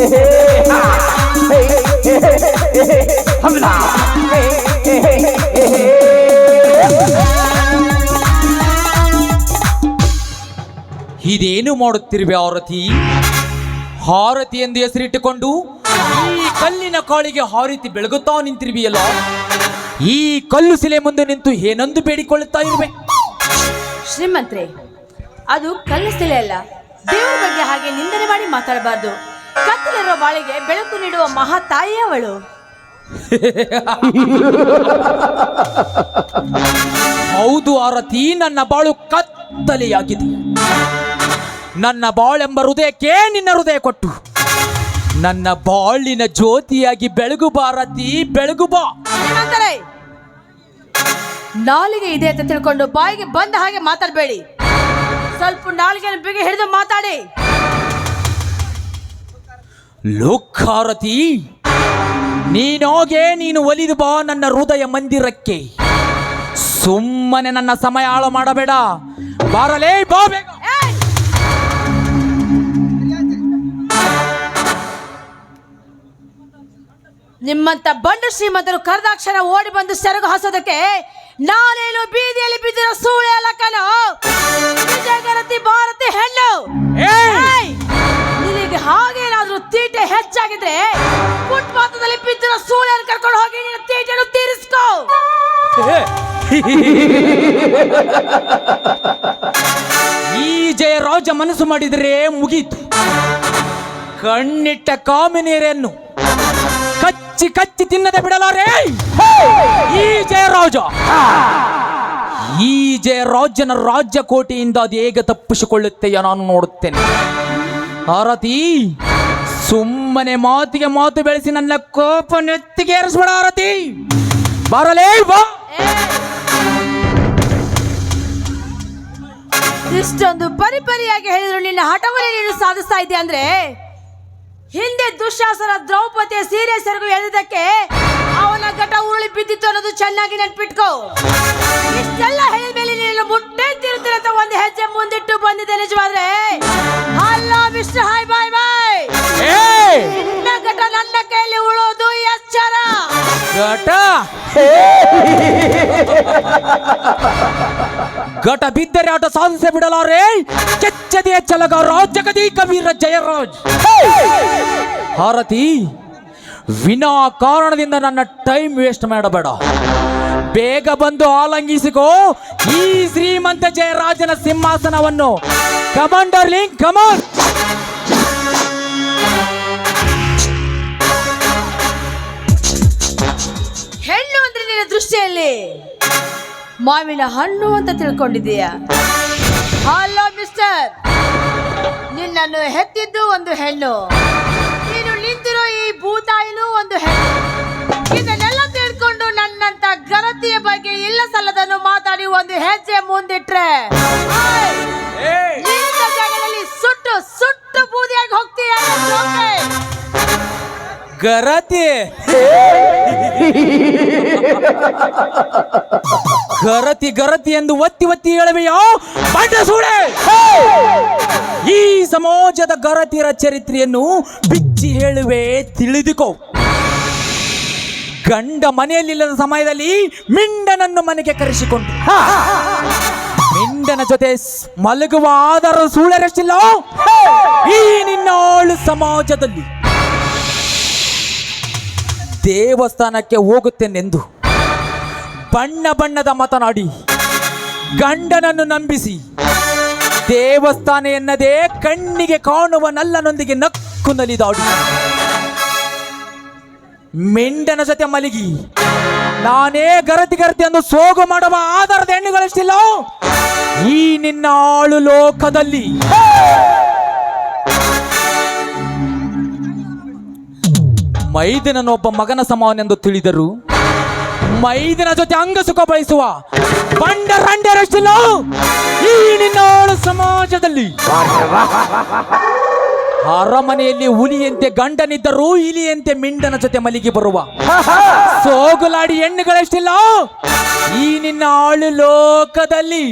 ಇದೇನು ಮಾಡುತ್ತಿರುವೆ ಆರತಿ? ಹಾರತಿ ಎಂದು ಹೆಸರಿಟ್ಟುಕೊಂಡು ಈ ಕಲ್ಲಿನ ಕಾಳಿಗೆ ಹಾರತಿ ಬೆಳಗುತ್ತಾ ನಿಂತಿರುವೆಯಲ್ಲ? ಈ ಕಲ್ಲು ಸಿಲೆ ಮುಂದೆ ನಿಂತು ಏನೊಂದು ಬೇಡಿಕೊಳ್ಳುತ್ತಾ ಇರುವೆ? ಶ್ರೀಮಂತ್ರೆ, ಅದು ಕಲ್ಲು ಸಿಲೆ ಅಲ್ಲ. ದೇವರ ಬಗ್ಗೆ ಹಾಗೆ ನಿಂದನೆ ಮಾಡಿ ಮಾತಾಡಬಾರ್ದು. ಕತ್ತಲಿರೋ ಬಾಳಿಗೆ ಬೆಳಕು ನೀಡುವ ಮಹಾ ತಾಯಿ ಅವಳು. ಹೌದು ಆರತಿ ನನ್ನ ಬಾಳು ಕತ್ತಲೆಯಾಗಿದೆ. ನನ್ನ ಬಾಳೆಂಬ ಹೃದಯಕ್ಕೆ ನಿನ್ನ ಹೃದಯ ಕೊಟ್ಟು. ನನ್ನ ಬಾಳಿನ ಜ್ಯೋತಿಯಾಗಿ ಬೆಳಗು ಬಾರತಿ ಬೆಳಗು ಬಾ. ನಾಲಿಗೆ ಇದೆ ಅಂತ ತಿಳ್ಕೊಂಡು ಬಾಯಿಗೆ ಬಂದ ಹಾಗೆ ಮಾತಾಡಬೇಡಿ. ಸ್ವಲ್ಪ ನಾಲಿಗೆ ಬಿಗಿ ಹಿಡಿದು ಮಾತಾಡಿ. ಲೋಕಾರತಿ ನೀನೋಗೆ ನೀನು ಒಲಿದು ಬಾ ನನ್ನ ಹೃದಯ ಮಂದಿರಕ್ಕೆ. ಸುಮ್ಮನೆ ನನ್ನ ಸಮಯ ಹಾಳು ಮಾಡಬೇಡ. ಬಾರಲೇ ಬಾ ಬೇಗ! ನಿಮ್ಮಂತ ಬಂಡು ಶ್ರೀಮಂತರು ಕರೆದಾಕ್ಷಣ ಓಡಿ ಬಂದು ಸೆರಗು ಹಾಸೋದಕ್ಕೆ ನಾನೇನು ಬೀದಿಯಲ್ಲಿ ಬಿದ್ದಿರೋ ಸೂಳೆ ಅಲ್ಲ ಕಣೋ? ವಿಜಯಗರತಿ ಭಾರತಿ ಹೆಣ್ಣು! ನಿನಗೆ ಹಾಗೇನಾದ್ರೂ ತೀಟೆ ಹೆಚ್ಚಾಗಿದ್ರೆ ಫುಟ್ಪಾತದಲ್ಲಿ ಬಿದ್ದಿರೋ ಸೂಳೆಯನ್ನು ಕರ್ಕೊಂಡು ಹೋಗಿ ನಿನ್ನ ತೀಟೆಯನ್ನು ತೀರಿಸ್ಕೋ. ಈ ಜಯರಾಜ ಮನಸ್ಸು ಮಾಡಿದರೆ ಮುಗೀತು. ಕಣ್ಣಿಟ್ಟ ಕಾಮಿನಿಯರನ್ನು ಕಚ್ಚಿ ಕಚ್ಚಿ ತಿನ್ನದೆ ಬಿಡಲಾರೆ. ಈ ಜಯರಾಜ ಈ ರಾಜ್ಯ ಕೋಟೆಯಿಂದ ಅದು ಹೇಗೆ ತಪ್ಪಿಸಿಕೊಳ್ಳುತ್ತೆಯೋ ನಾನು ನೋಡುತ್ತೇನೆ. ಆರತಿ ಸುಮ್ಮನೆ ಮಾತಿಗೆ ಮಾತು ಬೆಳೆಸಿ ನನ್ನ ಕೋಪ ನೆತ್ತಿಗೆ ಆರತಿ. ಬರಲೇ ಬಾ. ಇಷ್ಟೊಂದು ಪರಿಪರಿಯಾಗಿ ಹೇಳಿದ್ರು ನಿನ್ನ ಹಠವನ್ನೇ ನೀನು ಸಾಧಿಸ್ತಾ ಇದ್ದೆ ಅಂದ್ರೆ? ಹಿಂದೆ ದುಶ್ಯಾಸನ ದ್ರೌಪದಿಯ ಸೀರೆ ಸೆರಗು ಎಳೆದಕ್ಕೆ ಅವನ ಘಟ ಉರುಳಿ ಬಿದ್ದಿತ್ತು ಅನ್ನೋದು ಚೆನ್ನಾಗಿ ನೆನ್ಪಿಟ್ಕೋ. ಇಷ್ಟೆಲ್ಲ ಹೇಳಿದ ಮೇಲೆ ನೀನು ಮುಟ್ಟೆ ಅಂತ ಒಂದು ಹೆಜ್ಜೆ ಮುಂದಿಟ್ಟು ಬಂದಿದೆ ನಿಜವಾದ್ರೆ? ಅಲ್ಲ, ಮಿಸ್ಟರ್, ಹಾಯ್, ಬಾಯ್ ಬಾಯ್. ಘಟ ನನ್ನ ಕೈಯಲ್ಲಿ ಉಳೋದು ಎಚ್ಚರ. ಘಟ. ಘಟ ಬಿದ್ದರೆ ಆಟ ಸಾಧಿಸಿ ಬಿಡಲಾರೆ. ಕೆಚ್ಚದೆಯ ಚಲಗಾರ ಜಗದಿ ಕವೀರ ಜಯರಾಜ್. ಭಾರತಿ ವಿನಾ ಕಾರಣದಿಂದ ನನ್ನ ಟೈಮ್ ವೇಸ್ಟ್ ಮಾಡಬೇಡ. ಬೇಗ ಬಂದು ಆಲಂಗಿಸಿಕೋ ಈ ಶ್ರೀಮಂತ ಜಯರಾಜನ ಸಿಂಹಾಸನವನ್ನು. ಕಮಾಂಡರ್ ಲಿಂಕ್ ಕಮಾನ್ ಹೆಣ್ಣು ಅಂದ್ರೆ ನಿನ್ನ ದೃಷ್ಟಿಯಲ್ಲಿ? ಮಾವಿನ ಹಣ್ಣು ಅಂತ ತಿಳ್ಕೊಂಡಿದೀಯ ಹಲೋ ಮಿಸ್ಟರ್ ನಿನ್ನನ್ನು ಹೆತ್ತಿದ್ದು ಒಂದು ಹೆಣ್ಣು. ನೀನು ನಿಂತಿರೋ ಈ ಭೂತಾಯಿನೂ ಒಂದು ಹೆಣ್ಣು. ಇದನ್ನೆಲ್ಲ ತಿಳ್ಕೊಂಡು ನನ್ನಂತ ಗರತಿಯ ಬಗ್ಗೆ ಇಲ್ಲ ಸಲ್ಲದನ್ನು ಮಾತಾಡಿ ಒಂದು ಹೆಜ್ಜೆ ಮುಂದಿಟ್ರೆ. ಸುಟ್ಟು ಸುಟ್ಟು ಬೂದಿಯಾಗಿ ಹೋಗ್ತೀಯ. ಗರತಿ. ಗರತಿ ಗರತಿ ಎಂದು ಒತ್ತಿ ಒತ್ತಿ ಹೇಳಬೇಯೋ ಬಂಡ ಸೂಳೆ. ಈ ಸಮಾಜದ ಗರತಿಯರ ಚರಿತ್ರೆಯನ್ನು ಬಿಚ್ಚಿ ಹೇಳುವೆ ತಿಳಿದುಕೋ. ಗಂಡ ಮನೆಯಲ್ಲಿಲ್ಲದ ಸಮಯದಲ್ಲಿ ಮಿಂಡನನ್ನು ಮನೆಗೆ ಕರೆಸಿಕೊಂಡು. ಮಿಂಡನ ಜೊತೆ ಮಲಗುವ ಆಧಾರ ಸೂಳೆರಷ್ಟಿಲ್ಲ. ಈ ನಿನ್ನಾಳು ಸಮಾಜದಲ್ಲಿ ದೇವಸ್ಥಾನಕ್ಕೆ ಹೋಗುತ್ತೇನೆಂದು ಬಣ್ಣ ಬಣ್ಣದ ಮಾತನಾಡಿ ಗಂಡನನ್ನು ನಂಬಿಸಿ ದೇವಸ್ಥಾನ ಎನ್ನದೇ ಕಣ್ಣಿಗೆ ಕಾಣುವ ನಲ್ಲನೊಂದಿಗೆ ನಕ್ಕು ನಲಿದಾಡಿ. ಮೆಂಡನ ಜೊತೆ ಮಲಗಿ, ನಾನೇ ಗರತಿ ಗರತಿ ಎಂದು ಸೋಗು ಮಾಡುವ ಆಧಾರದ ಹೆಣ್ಣುಗಳಷ್ಟಿಲ್ಲ ಈ ನಿನ್ನ ಆಳು ಲೋಕದಲ್ಲಿ. ಮೈದನನೊಬ್ಬ ಮಗನ ಸಮಾನೆಂದು ತಿಳಿದರು ಮೈದನ ಜೊತೆ ಅಂಗಸುಖ ಬಯಸುವ ಬಂಡ ರಂಡರಷ್ಟಿಲ್ಲ ಈ ಸಮಾಜದಲ್ಲಿ. ಅರಮನೆಯಲ್ಲಿ ಹುಲಿಯಂತೆ ಗಂಡನಿದ್ದರೂ ಇಲಿಯಂತೆ ಮಿಂಡನ ಜೊತೆ ಮಲಿಗೆ ಬರುವ. ಸೋಗುಲಾಡಿ ಹೆಣ್ಣುಗಳೆಷ್ಟಿಲ್ಲ ಈ ನಿನ್ನ ಆಳು ಲೋಕದಲ್ಲಿ.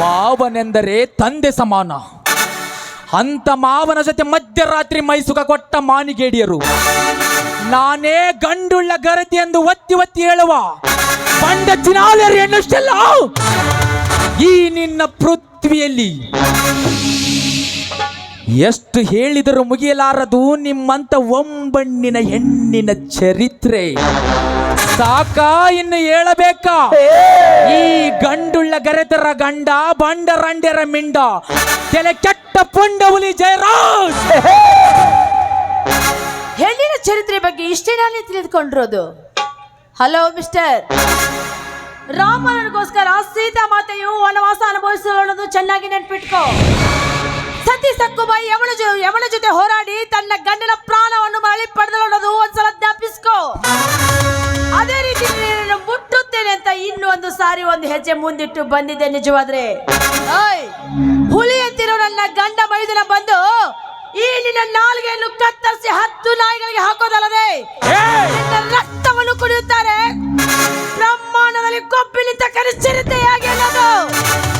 ಭಾವನೆಂದರೆ ತಂದೆ ಸಮಾನ. ಅಂತ ಮಾವನ ಜೊತೆ ಮಧ್ಯರಾತ್ರಿ ಮೈಸುಕ ಕೊಟ್ಟ ಮಾನಿಗೇಡಿಯರು, ನಾನೇ ಗಂಡುಳ್ಳ ಗರತಿ ಎಂದು ಒತ್ತಿ ಒತ್ತಿ ಹೇಳುವ ಬಂಡ ಚಿನಾಲರು ಈ ನಿನ್ನ ಪೃಥ್ವಿಯಲ್ಲಿ ಎಷ್ಟು ಹೇಳಿದರೂ ಮುಗಿಯಲಾರದು ನಿಮ್ಮಂತ ಒಂಬಣ್ಣಿನ ಹೆಣ್ಣಿನ ಚರಿತ್ರೆ. ಸಾಕ ಇನ್ನು ಹೇಳಬೇಕಾ? ಈ ಗಂಡುಳ್ಳ ಗರೆತರ ಗಂಡ ಬಂಡ ರಂಡೆರ ಮಿಂಡ ತೆಲೆ ಕೆಟ್ಟ ಪುಂಡವುಲಿ ಜಯರಾಜ್! ಹೆಣ್ಣಿನ ಚರಿತ್ರೆ ಬಗ್ಗೆ ಇಷ್ಟೇ ನಾನೇ ತಿಳಿದುಕೊಂಡಿರೋದು. ಹಲೋ ಮಿಸ್ಟರ್ ರಾಮನಗೋಸ್ಕರ ಸೀತಾ ಮಾತೆಯು ವನವಾಸ ಅನುಭವಿಸಲು ಚೆನ್ನಾಗಿ ನೆನ್ಪಿಟ್ಕೋ. ಸತಿ ಸಕ್ಕುಬಾಯಿ ಯಮನ ಯಮನ ಜೊತೆ ಹೋರಾಡಿ ತನ್ನ ಗಂಡನ ಪ್ರಾಣವನ್ನು ಮರಳಿ ಅನ್ನೋದು ಒಂದ್ಸಲ ಜ್ಞಾಪಿಸ್ಕೋ. ಅದೇ ರೀತಿ ನಾನು ಮುಟ್ಟುತ್ತೇನೆ ಅಂತ ಇನ್ನೂ ಒಂದು ಸಾರಿ ಒಂದು ಹೆಜ್ಜೆ ಮುಂದಿಟ್ಟು ಬಂದಿದ್ದೆ ನಿಜವಾದ್ರೆ. ಓಯ್ ಹುಲಿ ಅಂತಿರೋ ನನ್ನ ಗಂಡ ಮೈದಿನ ಬಂದು ಈ ನಿನ್ನ ನಾಲ್ಗೆಯನ್ನು ಕತ್ತರಿಸಿ ಹತ್ತು ನಾಯಿಗಳಿಗೆ ಹಾಕೋದಲ್ಲದೆ? ನಿನ್ನ ರಕ್ತವನ್ನು ಕುಡಿಯುತ್ತಾರೆ. ಬ್ರಹ್ಮಾಂಡದಲ್ಲಿ ಕೊಬ್ಬಿನಿಂದ ಕರೆಸಿರುತ್ತೆಯಾಗಿ ಅನ್ನೋದು?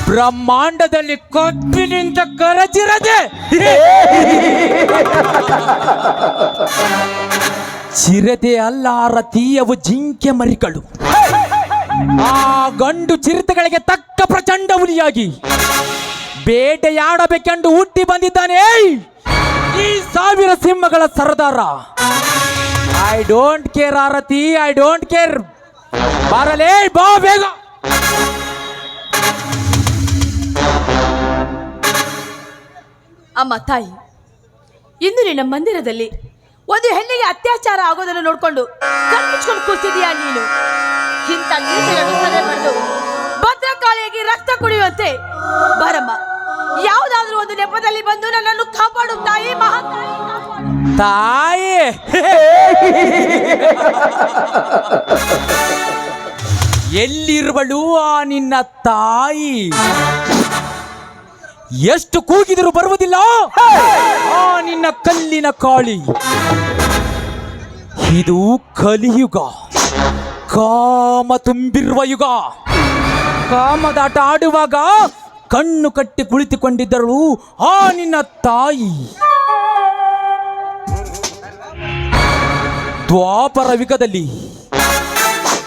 ಬ್ರಹ್ಮಾಂಡದಲ್ಲಿ ಕಬ್ಬಿನಿಂದ ಕರಚಿರದೆ. ಚಿರತೆ ಅಲ್ಲ ತೀಯವು ಜಿಂಕೆ ಮರಿಗಳು ಆ ಗಂಡು ಚಿರತೆಗಳಿಗೆ ತಕ್ಕ ಪ್ರಚಂಡ ಹುಲಿಯಾಗಿ. ಬೇಟೆಯಾಡಬೇಕೆಂದು ಹುಟ್ಟಿ ಬಂದಿದ್ದಾನೆ ಈ ಸಾವಿರ ಸಿಂಹಗಳ ಸರದಾರ. I don't care Aarti I don't care ಬಾರಲೇ, ಬಾ ಬೇಗ. ಅಮ್ಮ, ತಾಯಿ ಇಂದು ನಿನ್ನ ಮಂದಿರದಲ್ಲಿ ಒಂದು ಹೆಣ್ಣಿಗೆ ಅತ್ಯಾಚಾರ ಆಗೋದನ್ನು ನೋಡ್ಕೊಂಡು ಕಣ್ಮುಚ್ಕೊಂಡು ಕೂತಿದೀಯಾ ನೀನು? ಇಂಥ ನೀತಿಗಳನ್ನು ಭದ್ರಕಾಳಿಯಾಗಿ ರಕ್ತ ಕುಡಿಯುವಂತೆ. ಬರಮ್ಮ, ಯಾವುದಾದ್ರೂ ಒಂದು ನೆಪದಲ್ಲಿ ಬಂದು ನನ್ನನ್ನು ಕಾಪಾಡು ತಾಯಿ ಕಾಪಾಡು. ತಾಯಿ! ಎಲ್ಲಿರುವಳು ಆ ನಿನ್ನ ತಾಯಿ? ಎಷ್ಟು ಕೂಗಿದರೂ ಬರುವುದಿಲ್ಲ. ಆ ನಿನ್ನ ಕಲ್ಲಿನ ಕಾಳಿ. ಇದು ಕಲಿಯುಗ. ಕಾಮ ತುಂಬಿರುವ ಯುಗ. ಕಾಮದಾಟ ಆಡುವಾಗ ಕಣ್ಣು ಕಟ್ಟಿ ಕುಳಿತುಕೊಂಡಿದ್ದರು ಆ ನಿನ್ನ ತಾಯಿ. ದ್ವಾಪರ ಯುಗದಲ್ಲಿ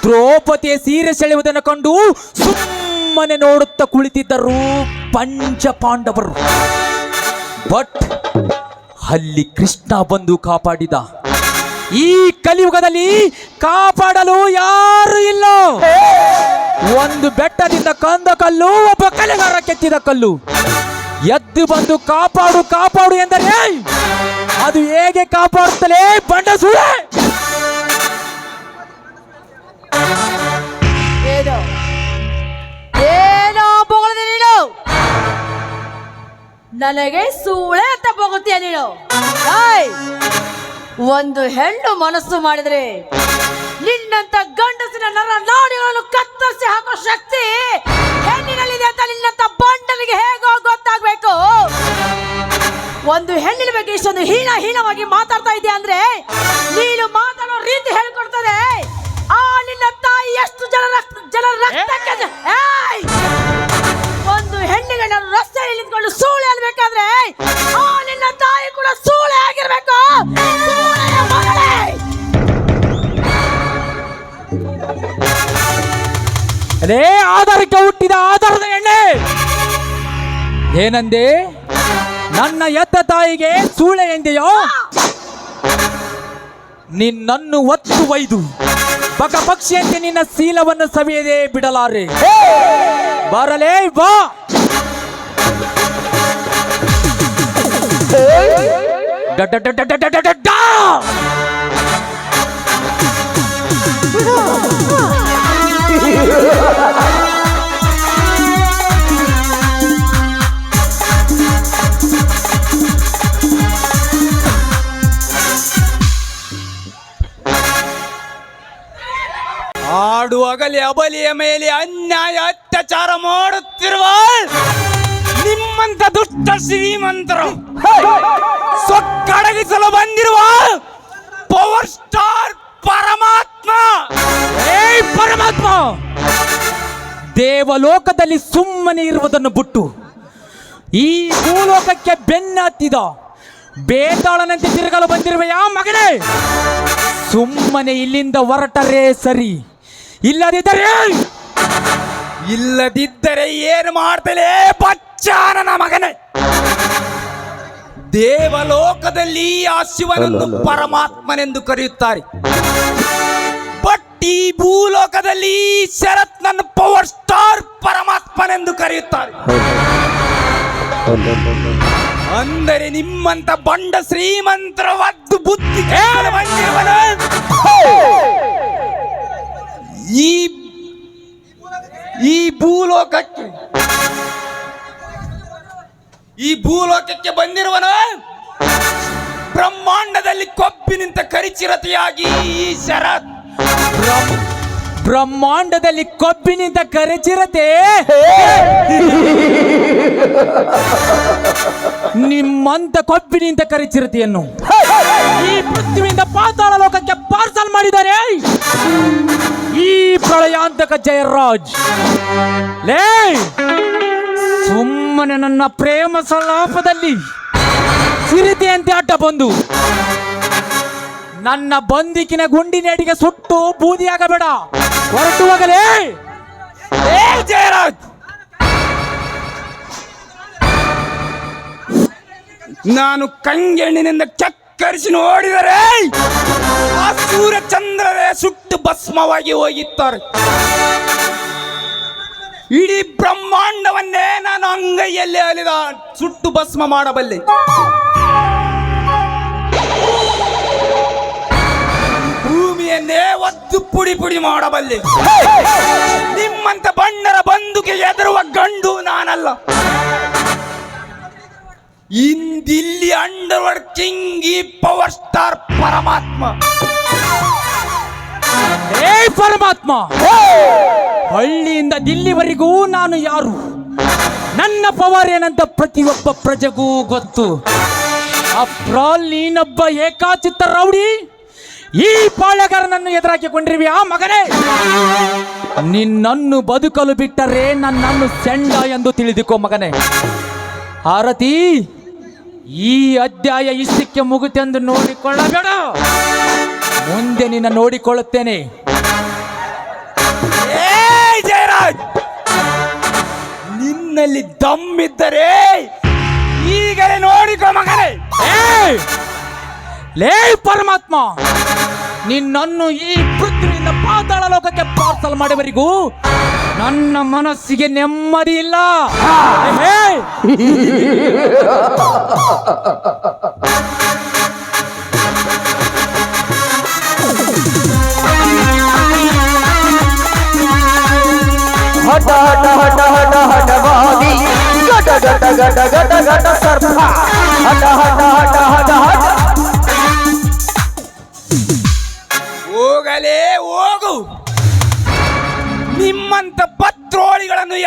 ದ್ರೌಪದಿಯ ಸೀರೆ ಸೆಳೆಯುವುದನ್ನು ಕಂಡು ಸುಮ್ಮನೆ ನೋಡುತ್ತಾ ಕುಳಿತಿದ್ದರು ಪಂಚ ಪಾಂಡವರು ಬಟ್ ಅಲ್ಲಿ ಕೃಷ್ಣ ಬಂದು ಕಾಪಾಡಿದ. ಈ ಕಲಿಯುಗದಲ್ಲಿ ಕಾಪಾಡಲು ಯಾರು ಇಲ್ಲ. ಒಂದು ಬೆಟ್ಟದಿಂದ ಕಂದ ಕಲ್ಲು, ಒಬ್ಬ ಕಲೆಗಾರ ಕೆತ್ತಿದ ಕಲ್ಲು. ಎದ್ದು ಬಂದು ಕಾಪಾಡು ಕಾಪಾಡು ಎಂದರೆ ಅದು ಹೇಗೆ ಕಾಪಾಡುತ್ತಲೇ ಬಂಡ ನನಗೆ ಸೂಳೆ ಅಂತ ಬಗುತ್ತೀಯ ನೀನು! ಒಂದು ಹೆಣ್ಣು ಮನಸ್ಸು ಮಾಡಿದ್ರೆ ನಿನ್ನಂತ ಗಂಡಸಿನ ನರ ನಾಡಿಗಳನ್ನು ಕತ್ತರಿಸಿ ಹಾಕೋ ಶಕ್ತಿ ಹೆಣ್ಣಿನಲ್ಲಿದೆ ಅಂತ ನಿನ್ನಂತ ಬಂಡನಿಗೆ ಹೇಗೋ ಗೊತ್ತಾಗ್ಬೇಕು ಒಂದು ಹೆಣ್ಣಿನ ಬಗ್ಗೆ ಇಷ್ಟೊಂದು ಹೀನ ಹೀನವಾಗಿ ಮಾತಾಡ್ತಾ ಇದೆಯಾ ಅಂದ್ರೆ ನೀನು ಮಾತಾಡೋ ರೀತಿ ಹೇಳ್ಕೊಡ್ತದೆ ಆ ನಿನ್ನ ತಾಯಿ ಎಷ್ಟು ಜನ ರಕ್ತ ಜನ ರಕ್ತಕ್ಕೆ! ಒಂದು ಹೆಣ್ಣಿಗೆ ನಾನು ರಸ್ತೆಯಲ್ಲಿ ನಿಂತ್ಕೊಂಡು ಸೂಳೆ ಆಗಬೇಕಾದ್ರೆ ಆ ನಿನ್ನ ತಾಯಿ ಕೂಡ ಸೂಳೆ ಆಗಿರ್ಬೇಕು. ಸೂಳೆಯ ಮಗಳೇ! ಅದೇ ಆಧಾರಕ್ಕೆ ಹುಟ್ಟಿದ ಆಧಾರದ ಎಣ್ಣೆ. ಏನಂದೆ? ನನ್ನ ಎತ್ತ ತಾಯಿಗೆ ಸೂಳೆ ಎಂದೆಯೋ? ನಿನ್ನನ್ನು ಒತ್ತು ಒಯ್ದು ಬಕ ಪಕ್ಷಿಯಂತೆ ನಿನ್ನ ಶೀಲವನ್ನು ಸವಿಯದೆ ಬಿಡಲಾರೆ. ಬರಲೇ ಬಾ. ಡ ಅಗಲಿ ಅಬಲಿಯ ಮೇಲೆ ಅನ್ಯಾಯ ಅತ್ಯಾಚಾರ ಮಾಡುತ್ತಿರುವ ನಿಮ್ಮಂತ ದುಷ್ಟ ಶ್ರೀಮಂತರು ಸೊಕ್ಕಡಗಿಸಲು ಬಂದಿರುವ ಪವರ್ ಸ್ಟಾರ್ ಪರಮಾತ್ಮ! ಏ ಪರಮಾತ್ಮ! ದೇವಲೋಕದಲ್ಲಿ ಸುಮ್ಮನೆ ಇರುವುದನ್ನು ಬಿಟ್ಟು ಈ ಭೂಲೋಕಕ್ಕೆ ಬೆನ್ನ ಹತ್ತಿದ ಬೇತಾಳನಂತೆ ತಿರುಗಲು ಬಂದಿರುವ ಯಾವ ಮಗನೇ? ಸುಮ್ಮನೆ ಇಲ್ಲಿಂದ ಹೊರಟರೇ ಸರಿ. ಇಲ್ಲದಿದ್ದರೆ ಇಲ್ಲದಿದ್ದರೆ ಏನು ಮಾಡ್ತಲೇ ಬಚ್ಚಾನನ ಮಗನೇ? ದೇವಲೋಕದಲ್ಲಿ ಆ ಶಿವನನ್ನು ಪರಮಾತ್ಮನೆಂದು ಕರೆಯುತ್ತಾರೆ. ಬಟ್ಟಿ ಈ ಭೂಲೋಕದಲ್ಲಿ ಶರತ್ ನನ್ನ ಪವರ್ ಸ್ಟಾರ್ ಪರಮಾತ್ಮನೆಂದು ಕರೆಯುತ್ತಾರೆ. ಅಂದರೆ ನಿಮ್ಮಂತ ಬಂಡ ಶ್ರೀಮಂತರ ಬುದ್ಧಿ ಈ ಈ ಭೂಲೋಕಕ್ಕೆ ಈ ಭೂಲೋಕಕ್ಕೆ ಬಂದಿರುವನ ಬ್ರಹ್ಮಾಂಡದಲ್ಲಿ ಕೊಬ್ಬಿನಿಂದ ಕರಿಚಿರತೆಯಾಗಿ ಈ ಶರತ್. ಬ್ರಹ್ಮಾಂಡದಲ್ಲಿ ಕೊಬ್ಬಿನಿಂದ ಕರಿಚಿರತೆ. ನಿಮ್ಮಂತ ಕೊಬ್ಬಿನಿಂದ ಕರಿಚಿರತೆಯನ್ನು ಈ ಪೃಥ್ವಿಯಿಂದ ಪಾತಾಳ ಲೋಕಕ್ಕೆ ಪಾರ್ಸಲ್ ಮಾಡಿದ್ದಾರೆ. ಈ ಪ್ರಳಯಾಂತಕ ಜಯರಾಜ್. ಲೇ ಸುಮ್ಮನೆ ನನ್ನ ಪ್ರೇಮ ಸಲಾಪದಲ್ಲಿ ಚಿರತೆಯಂತೆ ಅಡ್ಡ ಬಂದು. ನನ್ನ ಬಂದಿಕಿನ ಗುಂಡಿನೇಟಿಗೆ ಸುಟ್ಟು ಬೂದಿಯಾಗಬೇಡ ಹೊರಟು ಹೋಗಲೇ ಏ ಜಯರಾಜ್! ನಾನು ಕಂಗೆಣ್ಣಿನಿಂದ ಚಕ್ಕರಿಸಿ ನೋಡಿದರೆ ಆ ಸೂರ್ಯ ಚಂದ್ರರೇ ಸುಟ್ಟು ಭಸ್ಮವಾಗಿ ಹೋಗಿತ್ತಾರೆ ಇಡೀ ಬ್ರಹ್ಮಾಂಡವನ್ನೇ ನಾನು ಅಂಗೈಯಲ್ಲಿ ಅಲಿದ ಸುಟ್ಟು ಭಸ್ಮ ಮಾಡಬಲ್ಲೆ. ಭೂಮಿಯನ್ನೇ ಒದ್ದು ಪುಡಿ ಪುಡಿ ಮಾಡಬಲ್ಲೆ. ನಿಮ್ಮಂತ ಬಣ್ಣರ ಬಂದುಗೆ ಎದುರುವ ಗಂಡು ನಾನಲ್ಲ. ಇಂದಿಲ್ಲಿ ಅಂಡರ್ ವರ್ಕಿಂಗ್ ಈ ಪವರ್ ಸ್ಟಾರ್ ಪರಮಾತ್ಮ. ಏ ಪರಮಾತ್ಮ! ಹಳ್ಳಿಯಿಂದ ದಿಲ್ಲಿವರೆಗೂ ನಾನು ಯಾರು? ನನ್ನ ಪವರ್ ಏನಂತ ಪ್ರತಿಯೊಬ್ಬ ಪ್ರಜೆಗೂ ಗೊತ್ತು. ಅಪ್ರಾಲ್ ನೀನೊಬ್ಬ ಏಕಾಚಿತ್ತ ರೌಡಿ. ಈ ಪಾಳ್ಯಗಾರನನ್ನು ಆ ಮಗನೇ. ನಿನ್ನನ್ನು ಬದುಕಲು ಬಿಟ್ಟರೆ ನನ್ನನ್ನು ಸೆಂಡ ಎಂದು ತಿಳಿದುಕೋ ಮಗನೇ. ಆರತಿ ಈ ಅಧ್ಯಾಯ ಇಷ್ಟಕ್ಕೆ ಮುಗುತೆಂದು ನೋಡಿಕೊಳ್ಳಬೇಡ. ಮುಂದೆ ನಿನ್ನ ನೋಡಿಕೊಳ್ಳುತ್ತೇನೆ. ಜಯರಾಜ್! ನಿನ್ನಲ್ಲಿ ದಮ್ಮಿದ್ದರೆ ಈಗಲೇ ನೋಡಿಕೊ ಮಗನೇ! ಲೇ ಪರಮಾತ್ಮ ನಿನ್ನನ್ನು ಈ ಪೃಥ್ವಿಯಿಂದ ಪಾತಾಳ ಲೋಕಕ್ಕೆ ಪಾರ್ಸಲ್ ಮಾಡಿವರಿಗೂ ನನ್ನ ಮನಸ್ಸಿಗೆ ನೆಮ್ಮದಿ ಇಲ್ಲ! ಹಠ ಹಠ ಹಠ ಹಠ ಘಟ ಘಟ ಘಟ ಘಟ ಘಟ, ಸರ್ಪ. ಹಠ ಹಠ ಹಠ ಹಠ ಹಠ.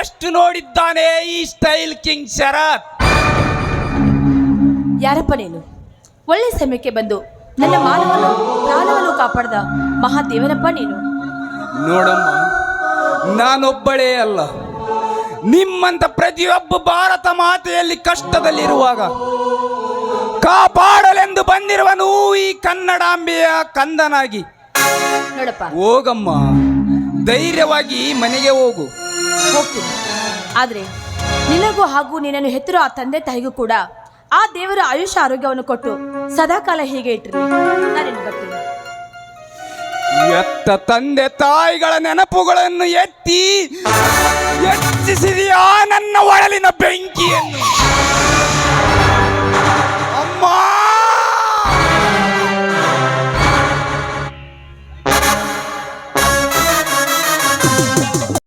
ಎಷ್ಟು ನೋಡಿದ್ದಾನೆ ಈ ಸ್ಟೈಲ್ ಕಿಂಗ್ ಶರತ್? ಯಾರಪ್ಪ ನೀನು? ಒಳ್ಳೆ ಸಮಯಕ್ಕೆ ಬಂದು ನನ್ನ ಮಾನವನು ಪ್ರಾಣವನ್ನು ಕಾಪಾಡ್ದ ಮಹಾದೇವನಪ್ಪ ನೀನು? ನೋಡಮ್ಮ ನಾನೊಬ್ಬಳೇ ಅಲ್ಲ. ನಿಮ್ಮಂತ ಪ್ರತಿಯೊಬ್ಬ ಭಾರತ ಮಾತೆಯಲ್ಲಿ ಕಷ್ಟದಲ್ಲಿರುವಾಗ ಕಾಪಾಡಲೆಂದು ಬಂದಿರುವನು ಈ ಕನ್ನಡಾಂಬೆಯ ಕಂದನಾಗಿ. ನೋಡಪ್ಪ. ಹೋಗಮ್ಮ ಧೈರ್ಯವಾಗಿ ಮನೆಗೆ ಹೋಗು. ಹೋಗ್ತೀನಿ. ಆದ್ರೆ ನಿನಗೂ ಹಾಗೂ ನಿನ್ನನ್ನು ಹೆತ್ತರೋ ಆ ತಂದೆ ತಾಯಿಗೂ ಕೂಡ ಆ ದೇವರ ಆಯುಷ್ಯ ಆರೋಗ್ಯವನ್ನು ಕೊಟ್ಟು ಸದಾಕಾಲ ಹೀಗೆ ಇಟ್ಟಿರಲಿ. ನಾನು ಬರ್ತೀನಿ. ಎತ್ತ ತಂದೆ ತಾಯಿಗಳ ನೆನಪುಗಳನ್ನು ಎತ್ತಿ ಹೆಚ್ಚಿಸಿದೆಯಾ ನನ್ನ ಒಳಲಿನ ಬೆಂಕಿಯನ್ನು. ಅಮ್ಮ!